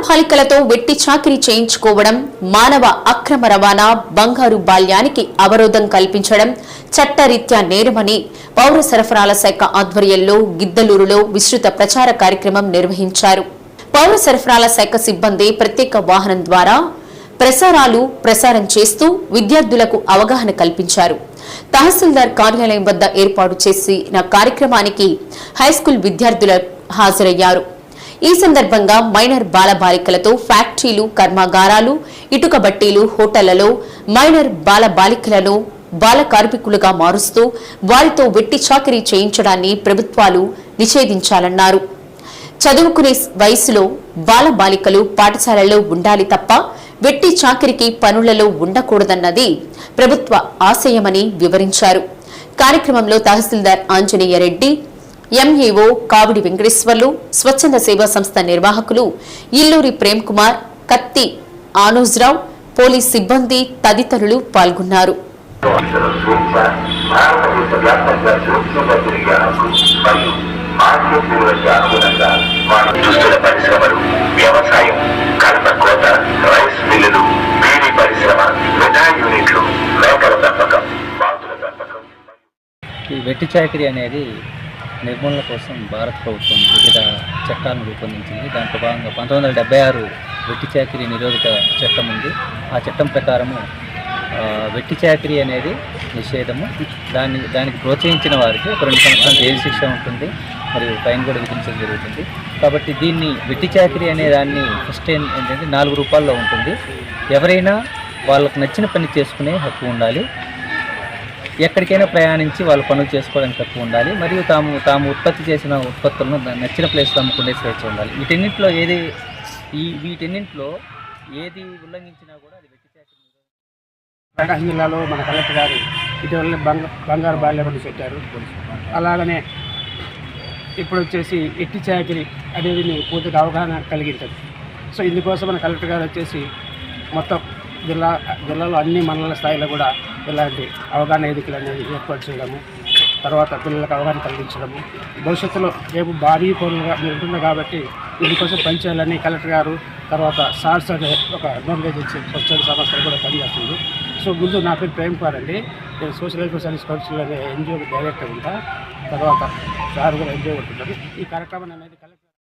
బాలబాలికలతో వెట్టి చాకిరీ చేయించుకోవడం మానవ అక్రమ రవాణా బంగారు బాల్యానికి అవరోధం కల్పించడం చట్టరీత్యా నేరమని పౌర సరఫరాల శాఖ ఆధ్వర్యంలో గిద్దలూరులో విస్తృత ప్రచార కార్యక్రమం నిర్వహించారు. పౌర సరఫరాల శాఖ సిబ్బంది ప్రత్యేక వాహనం ద్వారా ప్రసారాలు ప్రసారం చేస్తూ విద్యార్థులకు అవగాహన కల్పించారు. తహసీల్దార్ కార్యాలయం వద్ద ఏర్పాటు చేసిన కార్యక్రమానికి హైస్కూల్ విద్యార్థులు హాజరయ్యారు. ఈ సందర్భంగా మైనర్ బాలబాలికలతో ఫ్యాక్టరీలు కర్మాగారాలు ఇటుక బట్టీలు హోటళ్ళలో మైనర్ బాలబాలికలను బాల కార్మికులుగా మారుస్తూ వారితో వెట్టి చాకరీ చేయించడాన్ని ప్రభుత్వాలు నిషేధించాలన్నారు. చదువుకునే వయసులో బాలబాలికలు పాఠశాలలో ఉండాలి తప్ప వెట్టి చాకిరికి పనులలో ఉండకూడదన్నది ప్రభుత్వ ఆశయమని వివరించారు. కార్యక్రమంలో తహసీల్దార్ ఆంజనేయ రెడ్డి ఎంఈఓ కావిడి వెంకటేశ్వర్లు స్వచ్ఛంద సేవా సంస్థ నిర్వాహకులు ఇల్లూరి ప్రేమ్ కుమార్ కత్తి ఆనోజ్రావు పోలీస్ సిబ్బంది తదితరులు పాల్గొన్నారు. భారతదేశ వ్యాప్తంగా సురక్షితంగా తిరిగే హక్కు మరియు ఆర్థిక విలువలకు అనుగుణంగా మనం దుస్తుల పరిశ్రమలు వ్యవసాయం కలప కోత రైస్ మిల్లులు బీడీ పరిశ్రమ మిఠాయి యూనిట్లు మేకల పెంపకం బాతుల పెంపకం. ఈ వెట్టి చాకరీ అనేది నిర్మూలన కోసం భారత ప్రభుత్వం వివిధ చట్టాలను రూపొందించింది. దాంట్లో భాగంగా పంతొమ్మిది వందల డెబ్బై ఆరు వెట్టి చాకరీ నిరోధక చట్టం ఉంది. ఆ చట్టం ప్రకారము వెట్టి చాకరీ అనేది నిషేధము. దాన్ని దానికి ప్రోత్సహించిన వారికి ఒక రెండు సంవత్సరాల జైలు శిక్ష ఉంటుంది మరియు ఫైన్ కూడా విధించడం జరుగుతుంది. కాబట్టి దీన్ని వెట్టి చాకరీ అనే దాన్ని ఫస్ట్ ఏంటంటే నాలుగు రూపాయల్లో ఉంటుంది. ఎవరైనా వాళ్ళకు నచ్చిన పని చేసుకునే హక్కు ఉండాలి. ఎక్కడికైనా ప్రయాణించి వాళ్ళు పనులు చేసుకోవడానికి తక్కువ ఉండాలి. మరియు తాము తాము ఉత్పత్తి చేసిన ఉత్పత్తులను నచ్చిన ప్లేస్ అమ్ముకునే స్వేచ్ఛ ఉండాలి. వీటన్నింటిలో ఏది ఈ వీటన్నింటిలో ఏది ఉల్లంఘించినా కూడా అది ప్రకాశం జిల్లాలో మన కలెక్టర్ గారు ఇటీవల బంగ బంగారు బాల్యమని పెట్టారు అలాగనే ఇప్పుడు వచ్చేసి ఎట్టి చాకరీ అనేది పూర్తిగా అవగాహన కలిగించదు. సో ఇందుకోసం మన కలెక్టర్ గారు వచ్చేసి మొత్తం జిల్లా జిల్లాలో అన్ని మండల స్థాయిలో కూడా ఇలాంటి అవగాహన వేదికలు అనేది ఏర్పాటు చేయడము తర్వాత పిల్లలకు అవగాహన కలిగించడము భవిష్యత్తులో రేపు భారీ పనులుగా ఉంటుంది కాబట్టి దీనికోసం పనిచేయాలని కలెక్టర్ గారు తర్వాత సార్స్ అనే ఒక ఏజెన్సీ స్వచ్ఛంద సంస్థలు కూడా పనిచేస్తుంది. సో ముందు నా పేరు ప్రేమ్ కుమార్ అండి. నేను సోషల్ వెల్ఫేర్ సర్వీస్ కౌన్సిల్ అనే ఎన్జిఓ డైరెక్టర్ ఉంటా. తర్వాత సార్ కూడా ఎన్జిఓ ఉంటున్నారు. ఈ కార్యక్రమం అనేది కలెక్టర్